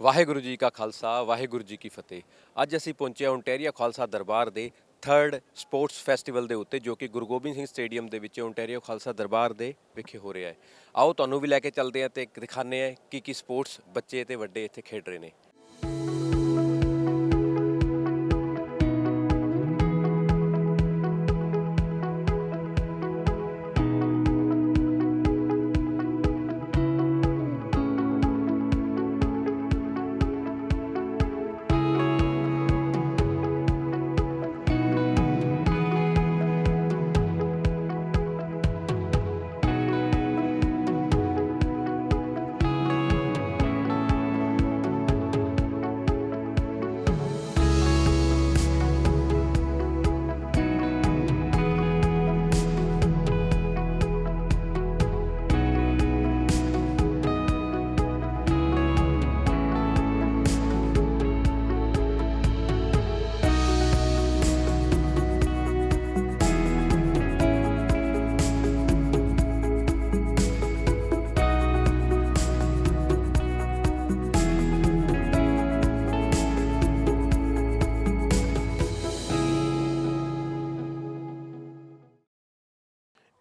ਵਾਹਿਗੁਰੂ ਜੀ ਕਾ ਖਾਲਸਾ, ਵਾਹਿਗੁਰੂ ਜੀ ਕੀ ਫਤਿਹ। ਅੱਜ ਅਸੀਂ ਪਹੁੰਚੇ ਹਾਂ ਓਨਟਾਰੀਆ ਖਾਲਸਾ ਦਰਬਾਰ ਦੇ 3rd ਸਪੋਰਟਸ ਫੈਸਟੀਵਲ ਦੇ ਉੱਤੇ, ਜੋ ਕਿ ਗੁਰੂ ਗੋਬਿੰਦ ਸਿੰਘ ਸਟੇਡੀਅਮ ਦੇ ਵਿੱਚ ਓਨਟਾਰੀਆ ਖਾਲਸਾ ਦਰਬਾਰ ਦੇ ਵਿਖੇ ਹੋ ਰਿਹਾ ਹੈ। ਆਓ, ਤੁਹਾਨੂੰ ਵੀ ਲੈ ਕੇ ਚੱਲਦੇ ਹਾਂ ਤੇ ਦਿਖਾਉਂਦੇ ਹਾਂ ਕਿ ਕੀ ਸਪੋਰਟਸ ਬੱਚੇ ਤੇ ਵੱਡੇ ਇੱਥੇ ਖੇਡ ਰਹੇ ਨੇ।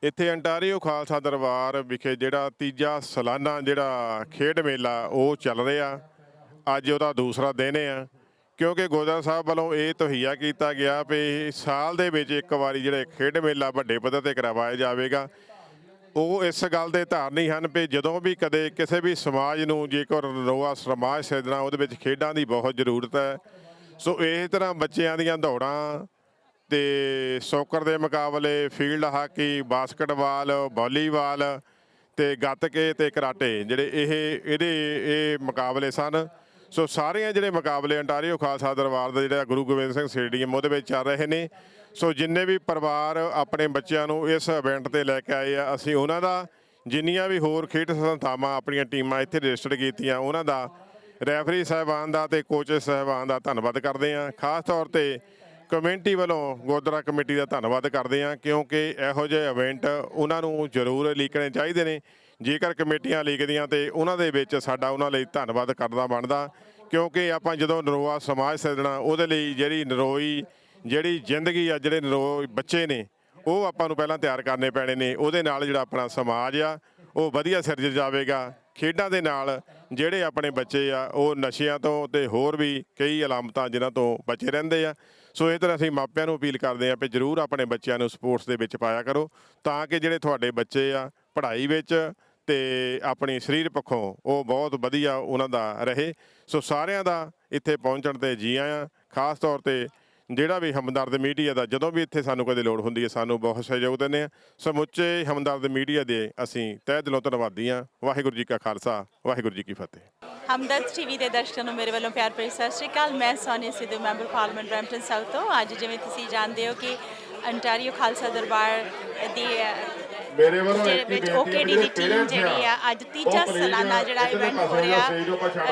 ਇੱਥੇ ਅੰਟਾਰੀਓ ਖਾਲਸਾ ਦਰਬਾਰ ਵਿਖੇ ਜਿਹੜਾ ਤੀਜਾ ਸਾਲਾਨਾ ਜਿਹੜਾ ਖੇਡ ਮੇਲਾ ਉਹ ਚੱਲ ਰਿਹਾ। ਅੱਜ ਉਹਦਾ ਦੂਸਰਾ ਦਿਨ ਆ, ਕਿਉਂਕਿ ਗੋਦਾ ਸਾਹਿਬ ਵੱਲੋਂ ਇਹ ਤਹਈਆ ਕੀਤਾ ਗਿਆ ਵੀ ਸਾਲ ਦੇ ਵਿੱਚ ਇੱਕ ਵਾਰੀ ਜਿਹੜਾ ਖੇਡ ਮੇਲਾ ਵੱਡੇ ਪੱਧਰ ਤੇ ਕਰਵਾਇਆ ਜਾਵੇਗਾ। ਉਹ ਇਸ ਗੱਲ ਦੇ ਧਾਰਨੀ ਹਨ ਵੀ ਜਦੋਂ ਵੀ ਕਦੇ ਕਿਸੇ ਵੀ ਸਮਾਜ ਨੂੰ ਜੇਕਰ ਰੋਆ ਸਮਾਜ ਸਿਰਜਣਾ, ਉਹਦੇ ਵਿੱਚ ਖੇਡਾਂ ਦੀ ਬਹੁਤ ਜ਼ਰੂਰਤ ਹੈ। ਸੋ ਇਸ ਤਰ੍ਹਾਂ ਬੱਚਿਆਂ ਦੀਆਂ ਦੌੜਾਂ ਤੇ ਸੋਕਰ ਦੇ ਮੁਕਾਬਲੇ ਫੀਲਡ ਹਾਕੀ, ਬਾਸਕਟਬਾਲ, ਵਾਲੀਬਾਲ ਤੇ ਗੱਤਕੇ ਤੇ ਕਰਾਟੇ, ਜਿਹੜੇ ਇਹ, ਇਹਦੇ, ਇਹ ਮੁਕਾਬਲੇ ਸਨ। ਸੋ ਸਾਰੀਆਂ ਜਿਹੜੇ ਮੁਕਾਬਲੇ ਅੰਟਾਰੀਓ ਖਾਲਸਾ ਦਰਬਾਰ ਦਾ ਜਿਹੜਾ ਗੁਰੂ ਗੋਬਿੰਦ ਸਿੰਘ ਸਟੇਡੀਅਮ ਉਹਦੇ ਵਿੱਚ ਚੱਲ ਰਹੇ ਨੇ। ਸੋ ਜਿੰਨੇ ਵੀ ਪਰਿਵਾਰ ਆਪਣੇ ਬੱਚਿਆਂ ਨੂੰ ਇਸ ਇਵੈਂਟ ਤੇ ਲੈ ਕੇ ਆਏ ਆ, ਅਸੀਂ ਉਹਨਾਂ ਦਾ, ਜਿੰਨੀਆਂ ਵੀ ਹੋਰ ਖੇਡ ਸੰਸਥਾਵਾਂ ਆਪਣੀਆਂ ਟੀਮਾਂ ਇੱਥੇ ਰਜਿਸਟਰ ਕੀਤੀਆਂ, ਉਹਨਾਂ ਦਾ, ਰੈਫਰੀ ਸਾਹਿਬਾਨ ਦਾ ਤੇ ਕੋਚਸ ਸਾਹਿਬਾਨ ਦਾ ਧੰਨਵਾਦ ਕਰਦੇ ਹਾਂ। ਖਾਸ ਤੌਰ ਤੇ ਕਮੇਟੀ ਵੱਲੋਂ ਗੁਰਦੁਆਰਾ ਕਮੇਟੀ ਦਾ ਧੰਨਵਾਦ ਕਰਦੇ ਹਾਂ, ਕਿਉਂਕਿ ਇਹੋ ਜਿਹੇ ਇਵੈਂਟ ਉਹਨਾਂ ਨੂੰ ਜ਼ਰੂਰ ਲੀਕਣੇ ਚਾਹੀਦੇ ਨੇ। ਜੇਕਰ ਕਮੇਟੀਆਂ ਲੀਕਦੀਆਂ ਤੇ ਉਹਨਾਂ ਦੇ ਵਿੱਚ ਸਾਡਾ ਉਹਨਾਂ ਲਈ ਧੰਨਵਾਦ ਕਰਨਾ ਬਣਦਾ, ਕਿਉਂਕਿ ਆਪਾਂ ਜਦੋਂ ਨਰੋਆ ਸਮਾਜ ਸਿਰਜਣਾ, ਉਹਦੇ ਲਈ ਜਿਹੜੀ ਨਰੋਈ, ਜਿਹੜੀ ਜ਼ਿੰਦਗੀ ਆ, ਜਿਹੜੇ ਨਰੋਈ ਬੱਚੇ ਨੇ, ਉਹ ਆਪਾਂ ਨੂੰ ਪਹਿਲਾਂ ਤਿਆਰ ਕਰਨੇ ਪੈਣੇ ਨੇ। ਉਹਦੇ ਨਾਲ ਜਿਹੜਾ ਆਪਣਾ ਸਮਾਜ ਆ, ਉਹ ਵਧੀਆ ਸਿਰਜ ਜਾਵੇਗਾ। ਖੇਡਾਂ ਦੇ ਨਾਲ ਜਿਹੜੇ ਆਪਣੇ ਬੱਚੇ ਆ, ਉਹ ਨਸ਼ਿਆਂ ਤੋਂ ਤੇ ਹੋਰ ਵੀ ਕਈ ਅਲਾਮਤਾਂ ਜਿਨ੍ਹਾਂ ਤੋਂ ਬਚੇ ਰਹਿੰਦੇ ਆ। ਸੋ ਇਹ ਤਰ੍ਹਾਂ ਅਸੀਂ ਮਾਪਿਆਂ ਨੂੰ ਅਪੀਲ ਕਰਦੇ ਆ ਕਿ ਜਰੂਰ ਆਪਣੇ ਬੱਚਿਆਂ ਨੂੰ ਸਪੋਰਟਸ ਦੇ ਵਿੱਚ ਪਾਇਆ ਕਰੋ, ਤਾਂ ਕਿ ਜਿਹੜੇ ਤੁਹਾਡੇ ਬੱਚੇ ਆ ਪੜ੍ਹਾਈ ਵਿੱਚ ਤੇ ਆਪਣੀ ਸਰੀਰ ਪੱਖੋਂ ਉਹ ਬਹੁਤ ਵਧੀਆ ਉਹਨਾਂ ਦਾ ਰਹੇ। ਸੋ ਸਾਰਿਆਂ ਦਾ ਇੱਥੇ ਪਹੁੰਚਣ ਤੇ ਜੀ ਆਇਆਂ, ਖਾਸ ਤੌਰ ਤੇ ਜਿਹੜਾ ਵੀ ਹਮਦਰਦ ਮੀਡੀਆ ਦਾ, ਜਦੋਂ ਵੀ ਇੱਥੇ ਸਾਨੂੰ ਕਦੇ ਲੋੜ ਹੁੰਦੀ ਹੈ, ਸਾਨੂੰ ਬਹੁਤ ਸਹਿਯੋਗ ਦਿੰਦੇ ਆ ਸਮੁੱਚੇ ਹਮਦਰਦ ਮੀਡੀਆ ਦੇ ਅਸੀਂ ਤਹਿ ਦਿਲੋਂ ਧੰਨਵਾਦੀ ਹਾਂ। ਵਾਹਿਗੁਰੂ ਜੀ ਕਾ ਖਾਲਸਾ, ਵਾਹਿਗੁਰੂ ਜੀ ਕੀ ਫਤਿਹ। ਹਮਦਰਦ ਟੀਵੀ ਦੇ ਦਰਸ਼ਕਾਂ ਨੂੰ ਮੇਰੇ ਵੱਲੋਂ ਪਿਆਰ ਭਰੀ ਸਤਿ ਸ਼੍ਰੀ ਅਕਾਲ। ਮੈਂ Soni Sidhu, member parliament, Brampton South ਤੋਂ। ਅੱਜ ਜਿਵੇਂ ਤੁਸੀਂ ਜਾਣਦੇ ਹੋ ਕਿ ਅੰਟਾਰੀਓ ਖਾਲਸਾ ਦਰਬਾਰ ਦੀ ਮੇਰੇ ਵੱਲੋਂ ਜਿਹੜੇ ਵਿੱਚ OKD ਦੀ ਟੀਮ ਜਿਹੜੀ ਆ ਅੱਜ ਤੀਜਾ ਸਾਲਾਨਾ ਜਿਹੜਾ ਇਵੈਂਟ ਹੋ ਰਿਹਾ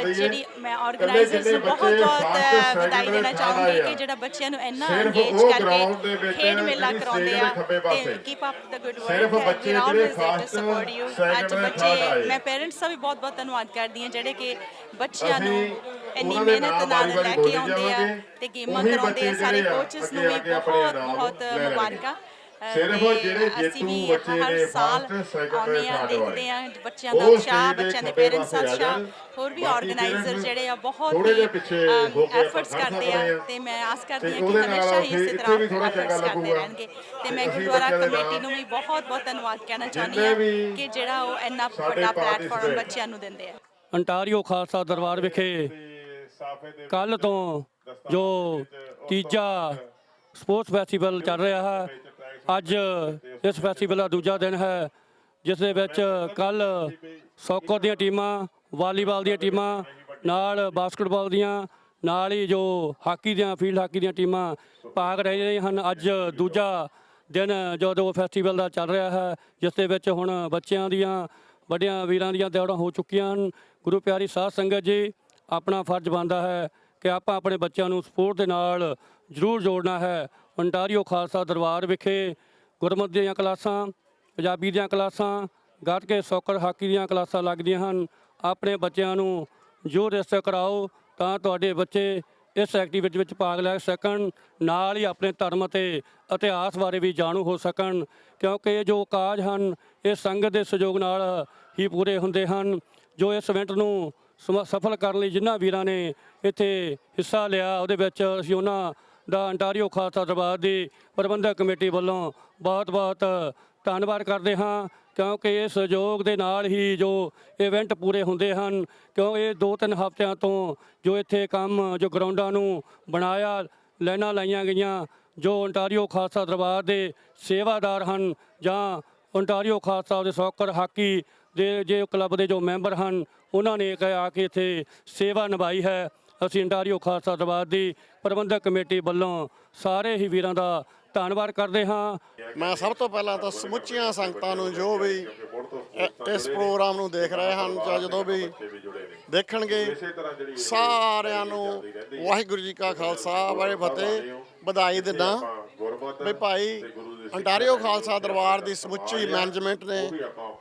ਜਿਹੜੀ ਮੈਂ ਆਰਗੇਨਾਈਜ਼ਰਸ ਨੂੰ ਬਹੁਤ ਬਹੁਤ ਵਧਾਈ ਦੇਣਾ ਚਾਹੂੰਗੀ ਕਿ ਜਿਹੜਾ ਬੱਚਿਆਂ ਨੂੰ ਇੰਨਾ ਅੰਗੇਜ ਕਰਕੇ ਖੇਡ ਮੇਲਾ ਕਰਾਉਂਦੇ ਆ ਤੇ ਕੀਪ ਅਪ ਦ ਗੁੱਡ ਸਿਰਫ ਵਰਕ ਬੱਚੇ ਵੀ ਜਿਹੜੇ always there to first, support you ਅੱਜ ਬੱਚੇ। ਮੈਂ ਪੇਰੈਂਟਸ ਦਾ ਵੀ ਬਹੁਤ ਬਹੁਤ ਧੰਨਵਾਦ ਕਰਦੀ ਹਾਂ ਜਿਹੜੇ ਕਿ ਬੱਚਿਆਂ ਨੂੰ ਇੰਨੀ ਮਿਹਨਤ ਨਾਲ ਲੈ ਕੇ ਆਉਂਦੇ ਆ। ਤੇ ਗੇਮਾਂ ਕਰਾਉਂਦੇ ਆ ਬੱਚੇ ਸਾਰੇ ਕੋਚਸ ਨੂੰ ਵੀ ਬਹੁਤ ਬਹੁਤ। ਮੁਬਾਰਕਾਂ ਸਿਰਫ ਜਿਹੜੇ ਜੇਤੂ ਬੱਚੇ ਹਰ ਨੇ ਆਉਂਦੇ ਆ third ਦੇਖਦੇ ਆ ਬੱਚਿਆਂ ਦਾ ਉਤਸ਼ਾਹ ਬੱਚਿਆਂ ਦੇ ਪੇਰੈਂਟਸ ਦਾ ਉਤਸ਼ਾਹ। ਹੋਰ ਵੀ ਆਰਗੇਨਾਈਜ਼ਰ ਜਿਹੜੇ ਆ ਬਹੁਤ ਹੀ ਜਿਹੇ ਪਿੱਛੇ ਹੋ ਕੇ ਐਫਰਟਸ ਕਰਦੇ ਆ। ਤੇ ਮੈਂ ਆਸ ਕਰਦੀ ਹਾਂ ਕਿ ਹਮੇਸ਼ਾ ਹੀ ਇਸੇ ਤਰ੍ਹਾਂ ਵੀ ਥੋੜ੍ਹਾ ਚੰਗਾ efforts ਕਰਦੇ ਲੱਗੂਗਾ। ਰਹਿਣਗੇ ਤੇ ਮੈਂ ਗੁਰਦੁਆਰਾ ਕਮੇਟੀ ਨੂੰ ਵੀ ਬਹੁਤ ਬਹੁਤ ਧੰਨਵਾਦ ਕਹਿਣਾ ਚਾਹੁੰਦੀ ਹਾਂ ਕਿ ਜਿਹੜਾ ਉਹ ਇੰਨਾ ਸਾਡੇ ਵੱਡਾ ਪਲੇਟਫਾਰਮ ਬੱਚਿਆਂ ਨੂੰ ਦਿੰਦੇ ਆ ਅੰਟਾਰੀਓ ਖਾਲਸਾ ਦਰਬਾਰ ਵਿਖੇ ਕੱਲ ਤੋਂ ਜੋ ਤੀਜਾ ਸਪੋਰਟਸ ਫੈਸਟੀਵਲ ਚੱਲ ਰਿਹਾ ਹੈ ਅੱਜ ਇਸ ਫੈਸਟੀਵਲ ਦਾ ਦੂਜਾ ਦਿਨ ਹੈ, ਜਿਸ ਦੇ ਵਿੱਚ ਕੱਲ ਸੌਕਰ ਦੀਆਂ ਟੀਮਾਂ ਵਾਲੀਬਾਲ ਦੀਆਂ ਟੀਮਾਂ, ਨਾਲ ਬਾਸਕਟਬਾਲ ਦੀਆਂ, ਨਾਲ ਹੀ ਜੋ ਹਾਕੀ ਦੀਆਂ ਫੀਲਡ ਹਾਕੀ ਦੀਆਂ ਟੀਮਾਂ ਭਾਗ ਰਹੇ ਰਹੀਆਂ ਹਨ। ਅੱਜ ਦੂਜਾ ਦਿਨ ਜਦੋਂ ਫੈਸਟੀਵਲ ਦਾ ਚੱਲ ਰਿਹਾ ਹੈ, ਜਿਸ ਦੇ ਵਿੱਚ ਹੁਣ ਬੱਚਿਆਂ ਦੀਆਂ, ਵੱਡਿਆਂ ਵੀਰਾਂ ਦੀਆਂ ਦੌੜਾਂ ਹੋ ਚੁੱਕੀਆਂ ਹਨ। ਗੁਰੂ ਪਿਆਰੀ ਸਾਧ ਸੰਗਤ ਜੀ, ਆਪਣਾ ਫਰਜ਼ ਬਣਦਾ ਹੈ ਕਿ ਆਪਾਂ ਆਪਣੇ ਬੱਚਿਆਂ ਨੂੰ ਸਪੋਰਟ ਦੇ ਨਾਲ ਜ਼ਰੂਰ ਜੋੜਨਾ ਹੈ। Ontario ਖਾਲਸਾ ਦਰਬਾਰ ਵਿਖੇ ਗੁਰਮਤਿ ਦੀਆਂ ਕਲਾਸਾਂ, ਪੰਜਾਬੀ ਦੀਆਂ ਕਲਾਸਾਂ ਗੱਤਕੇ ਸੌਕਰ ਹਾਕੀ ਦੀਆਂ ਕਲਾਸਾਂ ਲੱਗਦੀਆਂ ਹਨ। ਆਪਣੇ ਬੱਚਿਆਂ ਨੂੰ ਜੋ ਰੇਸ ਕਰਾਓ ਤਾਂ ਤੁਹਾਡੇ ਬੱਚੇ ਇਸ ਐਕਟੀਵਿਟੀ ਵਿੱਚ ਭਾਗ ਲੈ ਸਕਣ, ਨਾਲ ਹੀ ਆਪਣੇ ਧਰਮ ਅਤੇ ਇਤਿਹਾਸ ਬਾਰੇ ਵੀ ਜਾਣੂ ਹੋ ਸਕਣ, ਕਿਉਂਕਿ ਇਹ ਜੋ ਕਾਜ ਹਨ, ਇਹ ਸੰਗਤ ਦੇ ਸਹਿਯੋਗ ਨਾਲ ਹੀ ਪੂਰੇ ਹੁੰਦੇ ਹਨ, ਜੋ ਇਸ ਇਵੈਂਟ ਨੂੰ ਸਮ- ਸਫਲ ਕਰਨ ਲਈ ਜਿਨ੍ਹਾਂ ਵੀਰਾਂ ਨੇ ਇੱਥੇ ਹਿੱਸਾ ਲਿਆ, ਉਹਦੇ ਵਿੱਚ ਅਸੀਂ ਉਹਨਾਂ ਦਾ ਅੰਟਾਰੀਓ ਖਾਲਸਾ ਦਰਬਾਰ ਦੀ ਪ੍ਰਬੰਧਕ ਕਮੇਟੀ ਵੱਲੋਂ ਬਹੁਤ-ਬਹੁਤ ਧੰਨਵਾਦ ਕਰਦੇ ਹਾਂ, ਕਿਉਂਕਿ ਇਹ ਸਹਿਯੋਗ ਦੇ ਨਾਲ ਹੀ ਜੋ ਇਵੈਂਟ ਪੂਰੇ ਹੁੰਦੇ ਹਨ, ਕਿਉਂ ਇਹ 2-3 ਹਫ਼ਤਿਆਂ ਤੋਂ ਜੋ ਇੱਥੇ ਕੰਮ, ਜੋ ਗਰਾਊਂਡਾਂ ਨੂੰ ਬਣਾਇਆ, ਲਾਈਨਾਂ ਲਾਈਆਂ ਗਈਆਂ, ਜੋ ਅੰਟਾਰੀਓ ਖਾਲਸਾ ਦਰਬਾਰ ਦੇ ਸੇਵਾਦਾਰ ਹਨ ਜਾਂ ਅੰਟਾਰੀਓ ਖਾਲਸਾ ਦੇ ਸੌਕਰ ਹਾਕੀ ਦੇ, ਜੇ ਕਲੱਬ ਦੇ ਜੋ ਮੈਂਬਰ ਹਨ, ਉਹਨਾਂ ਨੇ ਆ ਕੇ ਇੱਥੇ ਸੇਵਾ ਨਿਭਾਈ ਹੈ। ਅਸੀਂ ਅੰਡਾਰੀਓ ਖਾਲਸਾ ਦਰਬਾਰ ਦੀ ਪ੍ਰਬੰਧਕ ਕਮੇਟੀ ਵੱਲੋਂ ਸਾਰੇ ਹੀ ਵੀਰਾਂ ਦਾ ਧੰਨਵਾਦ ਕਰਦੇ ਹਾਂ। ਮੈਂ ਸਭ ਤੋਂ ਪਹਿਲਾਂ ਤਾਂ ਸਮੁੱਚੀਆਂ ਸੰਗਤਾਂ ਨੂੰ ਜੋ ਵੀ ਇਸ ਪ੍ਰੋਗਰਾਮ ਨੂੰ ਦੇਖ ਰਹੇ ਹਨ ਜਾਂ ਜਦੋਂ ਵੀ ਦੇਖਣਗੇ, ਸਾਰਿਆਂ ਨੂੰ ਵਾਹਿਗੁਰੂ ਜੀ ਕਾ ਖਾਲਸਾ, ਵਾਹਿ ਫਤਿਹ ਵਧਾਈ ਦਿੰਦਾ। ਵੀ ਭਾਈ ਅੰਟਾਰੀਓ ਖਾਲਸਾ ਦਰਬਾਰ ਦੀ ਸਮੁੱਚੀ ਮੈਨੇਜਮੈਂਟ ਨੇ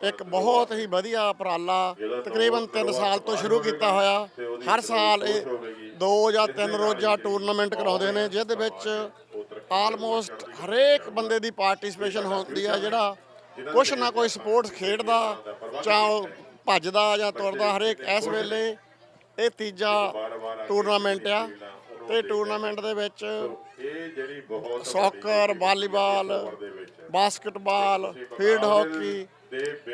ਇੱਕ ਬਹੁਤ ਹੀ ਵਧੀਆ ਉਪਰਾਲਾ ਤਕਰੀਬਨ 3 ਸਾਲ ਤੋਂ ਸ਼ੁਰੂ ਕੀਤਾ ਹੋਇਆ। ਹਰ ਸਾਲ ਇਹ ਦੋ ਜਾਂ ਤਿੰਨ ਰੋਜ਼ਾ ਟੂਰਨਾਮੈਂਟ ਕਰਾਉਂਦੇ ਨੇ, ਜਿਹਦੇ ਵਿੱਚ ਆਲਮੋਸਟ ਹਰੇਕ ਬੰਦੇ ਦੀ ਪਾਰਟਿਸਿਪੇਸ਼ਨ ਹੁੰਦੀ ਆ, ਜਿਹੜਾ ਕੁਛ ਨਾ ਕੋਈ ਸਪੋਰਟਸ ਖੇਡਦਾ, ਚਾਹ ਉਹ ਭੱਜਦਾ ਜਾਂ ਤੁਰਦਾ, ਹਰੇਕ ਇਸ ਵੇਲੇ ਇਹ ਤੀਜਾ ਟੂਰਨਾਮੈਂਟ ਆ। ਤੇ ਟੂਰਨਾਮੈਂਟ ਦੇ ਵਿੱਚ ਇਹ soccer volleyball basketball field hockey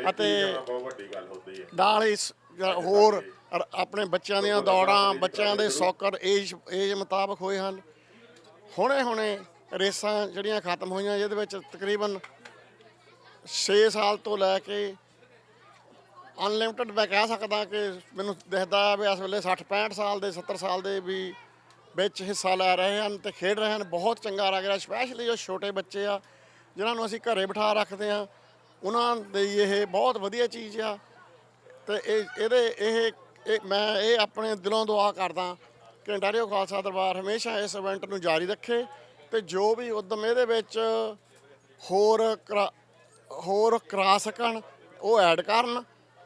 ਅਤੇ ਬਹੁਤ ਵੱਡੀ ਨਾਲ ਹੀ ਜਾਂ ਹੋਰ ਆਪਣੇ ਬੱਚਿਆਂ ਦੀਆਂ ਦੌੜਾਂ ਬੱਚਿਆਂ ਦੇ ਸੌਕਰ ਏਜ ਏਜ ਮੁਤਾਬਕ ਹੋਏ ਹਨ। ਹੁਣੇ ਹੁਣੇ ਰੇਸਾਂ ਜਿਹੜੀਆਂ ਖਤਮ ਹੋਈਆਂ ਜਿਹਦੇ ਵਿੱਚ ਤਕਰੀਬਨ 6 ਸਾਲ ਤੋਂ ਲੈ ਕੇ ਅਨਲਿਮਟਿਡ ਮੈਂ ਕਹਿ ਸਕਦਾ ਕਿ ਮੈਨੂੰ ਦਿਖਦਾ ਵੀ ਇਸ ਵੇਲੇ 60 65 ਸਾਲ ਦੇ 70 ਸਾਲ ਦੇ ਵੀ ਵਿੱਚ ਹਿੱਸਾ ਲੈ ਰਹੇ ਹਨ ਤੇ ਖੇਡ ਰਹੇ ਹਨ। ਬਹੁਤ ਚੰਗਾ ਲੱਗ ਰਿਹਾ ਸਪੈਸ਼ਲੀ ਜੋ ਛੋਟੇ ਬੱਚੇ ਆ ਜਿਨ੍ਹਾਂ ਨੂੰ ਅਸੀਂ ਘਰੇ ਬਿਠਾ ਰੱਖਦੇ ਆ ਉਹਨਾਂ ਲਈ ਇਹ ਬਹੁਤ ਵਧੀਆ ਚੀਜ਼ ਆ ਤੇ ਇਹ ਇਹਦੇ ਇਹ ਇਹ ਮੈਂ ਇਹ ਆਪਣੇ ਦਿਲੋਂ ਦੁਆ ਕਰਦਾ ਕਿ ਅੰਟਾਰੀਓ ਖਾਲਸਾ ਦਰਬਾਰ, ਹਮੇਸ਼ਾ ਇਸ ਇਵੈਂਟ ਨੂੰ ਜਾਰੀ ਰੱਖੇ ਤੇ ਜੋ ਵੀ ਉਦਮ ਇਹਦੇ ਵਿੱਚ ਹੋਰ ਕਰਾ- ਹੋਰ ਕਰਾ ਸਕਣ, ਉਹ ਐਡ ਕਰਨ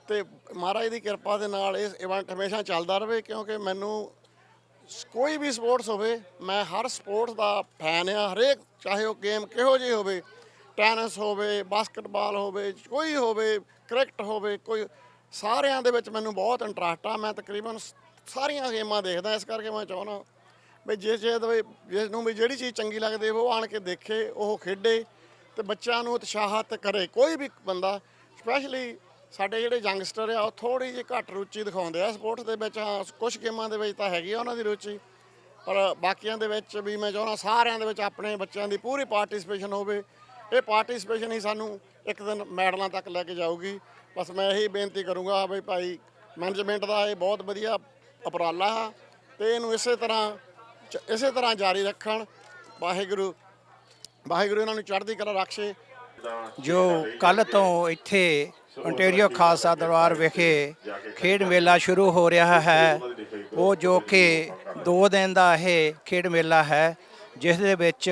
ਤੇ ਮਹਾਰਾਜ ਦੀ ਕਿਰਪਾ ਦੇ ਨਾਲ ਇਹ ਇਵੈਂਟ ਹਮੇਸ਼ਾ ਚੱਲਦਾ ਰਹੇ ਕਿਉਂਕਿ ਮੈਨੂੰ ਕੋਈ ਵੀ ਸਪੋਰਟਸ ਹੋਵੇ, ਮੈਂ ਹਰ ਸਪੋਰਟਸ ਦਾ ਫੈਨ ਆ ਹਰੇਕ ਚਾਹੇ ਉਹ ਗੇਮ ਕਿਹੋ ਜਿਹੀ ਹੋਵੇ ਟੈਨਿਸ ਹੋਵੇ ਬਾਸਕਟਬਾਲ ਹੋਵੇ, ਕੋਈ ਹੋਵੇ ਕ੍ਰਿਕਟ ਹੋਵੇ, ਕੋਈ ਸਾਰਿਆਂ ਦੇ ਵਿੱਚ ਮੈਨੂੰ ਬਹੁਤ ਇੰਟਰਸਟ ਆ। ਮੈਂ ਤਕਰੀਬਨ ਸਾਰੀਆਂ ਗੇਮਾਂ ਦੇਖਦਾ, ਇਸ ਕਰਕੇ ਮੈਂ ਚਾਹੁੰਦਾ ਵੀ ਜਿਸ ਜੇ ਜਿਸ ਨੂੰ ਵੀ ਜਿਹੜੀ ਚੀਜ਼ ਚੰਗੀ ਲੱਗਦੀ, ਉਹ ਆਣ ਕੇ ਦੇਖੇ, ਉਹ ਖੇਡੇ ਤੇ ਬੱਚਿਆਂ ਨੂੰ ਉਤਸ਼ਾਹਿਤ ਕਰੇ। ਕੋਈ ਵੀ ਬੰਦਾ ਸਪੈਸ਼ਲੀ ਸਾਡੇ ਜਿਹੜੇ ਯੰਗਸਟਰ ਆ, ਉਹ ਥੋੜੀ ਜਿਹੀ ਘੱਟ ਰੁਚੀ ਦਿਖਾਉਂਦੇ ਆ ਸਪੋਰਟਸ ਦੇ ਵਿੱਚ। ਹਾਂ ਕੁਝ ਗੇਮਾਂ ਦੇ ਵਿੱਚ ਤਾਂ ਹੈਗੀ ਆ ਉਹਨਾਂ ਦੀ ਰੁਚੀ, ਪਰ ਬਾਕੀਆਂ ਦੇ ਵਿੱਚ ਵੀ ਮੈਂ ਚਾਹੁੰਦਾ ਸਾਰਿਆਂ ਦੇ ਵਿੱਚ ਆਪਣੇ ਬੱਚਿਆਂ ਦੀ ਪੂਰੀ ਪਾਰਟਿਸਿਪੇਸ਼ਨ ਹੋਵੇ। ਇਹ ਪਾਰਟਿਸਿਪੇਸ਼ਨ ਹੀ ਸਾਨੂੰ ਇੱਕ ਦਿਨ ਮੈਡਲਾਂ ਤੱਕ ਲੈ ਕੇ ਜਾਊਗੀ। ਬਸ ਮੈਂ ਇਹੀ ਬੇਨਤੀ ਕਰੂੰਗਾ ਵੀ ਭਾਈ ਮੈਨੇਜਮੈਂਟ ਦਾ ਇਹ ਬਹੁਤ ਵਧੀਆ ਉਪਰਾਲਾ ਹੈ ਤੇ ਇਹਨੂੰ ਇਸੇ ਤਰ੍ਹਾਂ ਚ- ਇਸੇ ਤਰ੍ਹਾਂ ਜਾਰੀ ਰੱਖਣ। ਵਾਹਿਗੁਰੂ ਵਾਹਿਗੁਰੂ ਇਹਨਾਂ ਨੂੰ ਚੜ੍ਹਦੀ ਕਲਾ ਰੱਖੇ ਜੋ ਕੱਲ ਤੋਂ ਇੱਥੇ ontario ਖਾਲਸਾ ਦਰਬਾਰ ਵਿਖੇ ਖੇਡ ਮੇਲਾ ਸ਼ੁਰੂ ਹੋ ਰਿਹਾ ਹੈ, ਉਹ ਜੋ ਕਿ 2 ਦਿਨ ਦਾ ਇਹ ਖੇਡ ਮੇਲਾ ਹੈ, ਜਿਸ ਦੇ ਵਿੱਚ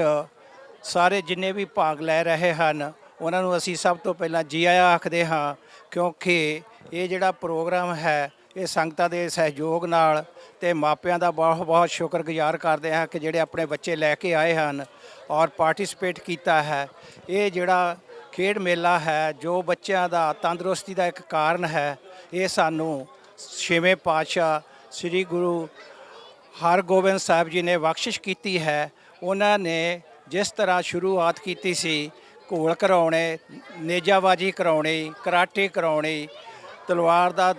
ਸਾਰੇ ਜਿੰਨੇ ਵੀ ਭਾਗ ਲੈ ਰਹੇ ਹਨ ਉਹਨਾਂ ਨੂੰ ਅਸੀਂ ਸਭ ਤੋਂ ਪਹਿਲਾਂ ਜੀ ਆਇਆਂ ਆਖਦੇ ਹਾਂ, ਕਿਉਂਕਿ ਇਹ ਜਿਹੜਾ ਪ੍ਰੋਗਰਾਮ ਹੈ, ਇਹ ਸੰਗਤਾਂ ਦੇ ਸਹਿਯੋਗ ਨਾਲ ਤੇ ਮਾਪਿਆਂ ਦਾ ਬਹੁਤ ਬਹੁਤ ਸ਼ੁਕਰਗੁਜ਼ਾਰ ਕਰਦੇ ਹਾਂ ਕਿ ਜਿਹੜੇ ਆਪਣੇ ਬੱਚੇ ਲੈ ਕੇ ਆਏ ਹਨ ਔਰ ਪਾਰਟਿਸਿਪੇਟ ਕੀਤਾ ਹੈ। ਇਹ ਜਿਹੜਾ ਖੇਡ ਮੇਲਾ ਹੈ, ਜੋ ਬੱਚਿਆਂ ਦਾ ਤੰਦਰੁਸਤੀ ਦਾ ਇੱਕ ਕਾਰਨ ਹੈ, ਇਹ ਸਾਨੂੰ ਛੇਵੇਂ ਪਾਤਸ਼ਾਹ ਸ੍ਰੀ ਗੁਰੂ ਹਰਗੋਬਿੰਦ ਸਾਹਿਬ ਜੀ ਨੇ ਬਖਸ਼ਿਸ਼ ਕੀਤੀ ਹੈ। ਉਹਨਾਂ ਨੇ ਜਿਸ ਤਰ੍ਹਾਂ ਸ਼ੁਰੂਆਤ ਕੀਤੀ ਸੀ ਘੋਲ ਕਰਾਉਣੇ, ਨੇਜਾਬਾਜੀ ਕਰਾਉਣੀ, ਕਰਾਟੇ ਕਰਾਉਣੀ, ਤਲਵਾਰ ਦਾ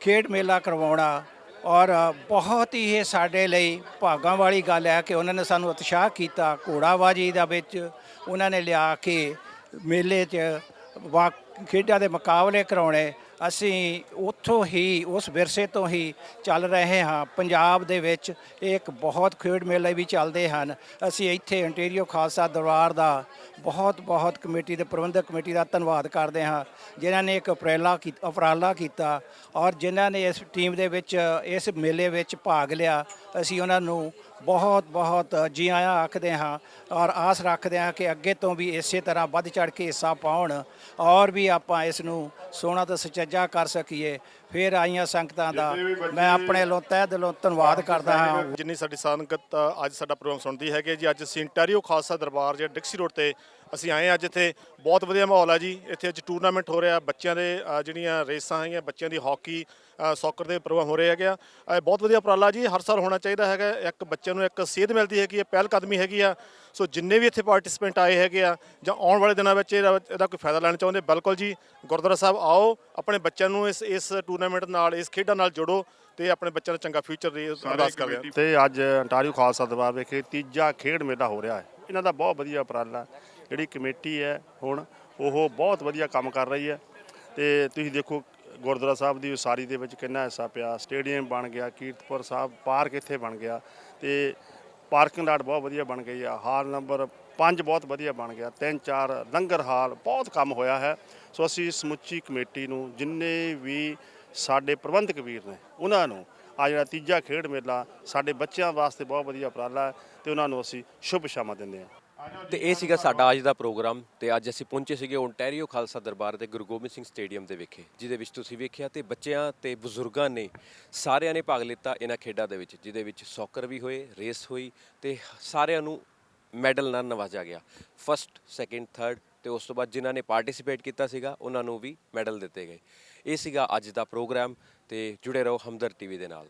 ਖੇਡ ਮੇਲਾ ਕਰਵਾਉਣਾ ਔਰ ਬਹੁਤ ਹੀ ਇਹ ਸਾਡੇ ਲਈ ਭਾਗਾਂ ਵਾਲੀ ਗੱਲ ਹੈ ਕਿ ਉਹਨਾਂ ਨੇ ਸਾਨੂੰ ਉਤਸ਼ਾਹ ਕੀਤਾ ਘੋੜਾਬਾਜੀ ਦਾ ਵਿੱਚ। ਉਹਨਾਂ ਨੇ ਲਿਆ ਕੇ ਮੇਲੇ 'ਚ ਵਾ ਖੇਡਾਂ ਦੇ ਮੁਕਾਬਲੇ ਕਰਾਉਣੇ ਅਸੀਂ ਉੱਥੋਂ ਹੀ, ਉਸ ਵਿਰਸੇ ਤੋਂ ਹੀ ਚੱਲ ਰਹੇ ਹਾਂ। ਪੰਜਾਬ ਦੇ ਵਿੱਚ ਇਹ ਇੱਕ ਬਹੁਤ ਖੇਡ ਮੇਲੇ ਵੀ ਚੱਲਦੇ ਹਨ। ਅਸੀਂ ਇੱਥੇ ontario ਖਾਲਸਾ ਦਰਬਾਰ ਦਾ ਬਹੁਤ ਬਹੁਤ ਕਮੇਟੀ ਦੇ ਪ੍ਰਬੰਧਕ ਕਮੇਟੀ ਦਾ ਧੰਨਵਾਦ ਕਰਦੇ ਹਾਂ, ਜਿਨ੍ਹਾਂ ਨੇ ਇੱਕ ਉਪਰਾਲਾ ਕੀ ਉਪਰਾਲਾ ਕੀਤਾ ਔਰ ਜਿਨ੍ਹਾਂ ਨੇ ਇਸ ਟੀਮ ਦੇ ਵਿੱਚ, ਇਸ ਮੇਲੇ ਵਿੱਚ ਭਾਗ ਲਿਆ, ਅਸੀਂ ਉਹਨਾਂ ਨੂੰ ਬਹੁਤ ਬਹੁਤ ਜੀ ਆਇਆਂ ਆਖਦੇ ਹਾਂ ਔਰ ਆਸ ਰੱਖਦੇ ਹਾਂ ਕਿ ਅੱਗੇ ਤੋਂ ਵੀ ਇਸੇ ਤਰ੍ਹਾਂ ਵੱਧ ਚੜ ਕੇ ਹਿੱਸਾ ਪਾਉਣ ਔਰ ਵੀ ਆਪਾਂ ਇਸ ਨੂੰ ਸੋਹਣਾ ਤੇ ਸੁਚੱਜਾ ਕਰ ਸਕੀਏ। ਫਿਰ ਆਈਆਂ ਸੰਗਤਾਂ ਦਾ ਮੈਂ ਆਪਣੇ ਵੱਲੋਂ ਤਹਿ ਦਿਲੋਂ ਧੰਨਵਾਦ ਕਰਦਾ ਹਾਂ। ਜਿੰਨੀ ਸਾਡੀ ਸੰਗਤ ਅੱਜ ਸਾਡਾ ਪ੍ਰੋਗਰਾਮ ਸੁਣਦੀ ਹੈਗੀ ਜੀ। ਅੱਜ ਅਸੀਂ ਇੰਟੈਰੀਓ ਖਾਲਸਾ ਦਰਬਾਰ ਜਿਹੜਾ ਡਿਕਸੀ ਰੋਡ ਤੇ ਅਸੀਂ ਆਏ ਅੱਜ ਇੱਥੇ ਬਹੁਤ ਵਧੀਆ ਮਾਹੌਲ ਹੈ ਜੀ। ਇੱਥੇ ਅੱਜ ਟੂਰਨਾਮੈਂਟ ਹੋ ਰਿਹਾ। ਬੱਚਿਆਂ ਦੇ ਜਿਹੜੀਆਂ ਰੇਸਾਂ ਹੈਗੀਆਂ ਬੱਚਿਆਂ ਦੀ ਹਾਕੀ ਸੌਕਰ ਦੇ ਪ੍ਰੋਗਰਾਮ ਹੋ ਰਹੇ ਹੈਗੇ ਆ। ਇਹ ਬਹੁਤ ਵਧੀਆ ਉਪਰਾਲਾ ਜੀ ਹਰ ਸਾਲ ਹੋਣਾ ਚਾਹੀਦਾ ਹੈਗਾ। ਇੱਕ ਬੱਚੇ ਨੂੰ ਇੱਕ ਸੇਧ ਮਿਲਦੀ ਹੈਗੀ ਹੈ ਪਹਿਲ ਕਦਮੀ ਹੈਗੀ ਆ। ਸੋ ਜਿੰਨੇ ਵੀ ਇੱਥੇ ਪਾਰਟਿਸਪੈਂਟ ਆਏ ਹੈਗੇ ਆ ਜਾਂ ਆਉਣ ਵਾਲੇ ਦਿਨਾਂ ਵਿੱਚ ਇਹਦਾ ਇਹਦਾ ਕੋਈ ਫਾਇਦਾ ਲੈਣਾ ਚਾਹੁੰਦੇ ਬਿਲਕੁਲ ਜੀ। ਗੁਰਦੁਆਰਾ ਸਾਹਿਬ ਆਓ ਆਪਣੇ ਬੱਚਿਆਂ ਨੂੰ ਇਸ ਇਸ ਟੂਰਨਾਮੈਂਟ ਨਾਲ ਇਸ ਖੇਡਾਂ ਨਾਲ ਜੋੜੋ ਤੇ ਆਪਣੇ ਬੱਚਿਆਂ ਦਾ ਚੰਗਾ ਫਿਊਚਰ ਦੀ ਅਰਦਾਸ ਕਰਦੇ ਹਾਂ ਤੇ ਅੱਜ ਅੰਟਾਰੀਓ ਖਾਲਸਾ ਦਰਬਾਰ ਵਿਖੇ ਤੀਜਾ ਖੇਡ ਮੇਲਾ ਹੋ ਰਿਹਾ ਹੈ। ਇਹਨਾਂ ਦਾ ਬਹੁਤ ਵਧੀਆ ਉਪਰਾਲਾ। ਜਿਹੜੀ ਕਮੇਟੀ ਹੈ ਹੁਣ ਉਹ ਬਹੁਤ ਵਧੀਆ ਕੰਮ ਕਰ ਰਹੀ ਹੈ। ਤੇ ਤੁਸੀਂ ਦੇਖੋ ਗੁਰਦੁਆਰਾ ਸਾਹਿਬ ਦੀ ਉਸਾਰੀ ਦੇ ਵਿੱਚ ਕਿੰਨਾ ਹਿੱਸਾ ਪਿਆ, ਸਟੇਡੀਅਮ ਬਣ ਗਿਆ, ਕੀਰਤਪੁਰ ਸਾਹਿਬ ਪਾਰਕ ਇੱਥੇ ਬਣ ਗਿਆ ਤੇ ਪਾਰਕਿੰਗ ਲਾਟ ਬਹੁਤ ਵਧੀਆ ਬਣ ਗਈ ਆ, ਹਾਲ ਨੰਬਰ 5 ਬਹੁਤ ਵਧੀਆ ਬਣ ਗਿਆ, ਤਿੰਨ ਚਾਰ ਲੰਗਰ ਹਾਲ ਬਹੁਤ ਕੰਮ ਹੋਇਆ ਹੈ। ਸੋ ਅਸੀਂ ਸਮੁੱਚੀ ਕਮੇਟੀ ਨੂੰ ਜਿੰਨੇ ਵੀ ਸਾਡੇ ਪ੍ਰਬੰਧਕ ਵੀਰ ਨੇ, ਉਹਨਾਂ ਨੂੰ ਆ ਜਿਹੜਾ ਤੀਜਾ ਖੇਡ ਮੇਲਾ ਸਾਡੇ ਬੱਚਿਆਂ ਵਾਸਤੇ ਬਹੁਤ ਵਧੀਆ ਉਪਰਾਲਾ ਹੈ ਤੇ ਉਹਨਾਂ ਨੂੰ ਅਸੀਂ ਸ਼ੁਭ ਸ਼ਾਮਾ ਦਿੰਦੇ ਹਾਂ। ਤੇ ਇਹ ਸੀਗਾ ਸਾਡਾ ਅੱਜ ਦਾ ਪ੍ਰੋਗਰਾਮ ਤੇ ਅੱਜ ਅਸੀਂ ਪਹੁੰਚੇ ਸੀਗੇ ਓਨਟਾਰੀਓ ਖਾਲਸਾ ਦਰਬਾਰ ਦੇ ਗੁਰੂ ਗੋਬਿੰਦ ਸਿੰਘ ਸਟੇਡੀਅਮ ਦੇ ਵਿਖੇ, ਜਿਹਦੇ ਵਿੱਚ ਤੁਸੀਂ ਵੇਖਿਆ ਤੇ ਬੱਚਿਆਂ ਤੇ ਬਜ਼ੁਰਗਾਂ ਨੇ ਸਾਰਿਆਂ ਨੇ ਭਾਗ ਲਿੱਤਾ ਇਹਨਾਂ ਖੇਡਾਂ ਦੇ ਵਿੱਚ, ਜਿਹਦੇ ਵਿੱਚ ਸੌਕਰ ਵੀ ਹੋਏ, ਰੇਸ ਹੋਈ ਤੇ ਸਾਰਿਆਂ ਨੂੰ ਮੈਡਲ ਨਾਲ ਨਵਾਜਿਆ ਗਿਆ। ਫਸਟ ਸੈਕਿੰਡ ਥਰਡ ਤੇ ਉਸ ਤੋਂ ਬਾਅਦ ਜਿਨ੍ਹਾਂ ਨੇ ਪਾਰਟਿਸਿਪੇਟ ਕੀਤਾ ਸੀਗਾ, ਉਹਨਾਂ ਨੂੰ ਵੀ ਮੈਡਲ ਦਿੱਤੇ ਗਏ। ਇਹ ਸੀਗਾ ਅੱਜ ਦਾ ਪ੍ਰੋਗਰਾਮ ਤੇ ਜੁੜੇ ਰਹੋ ਹਮਦਰ ਟੀਵੀ ਦੇ ਨਾਲ।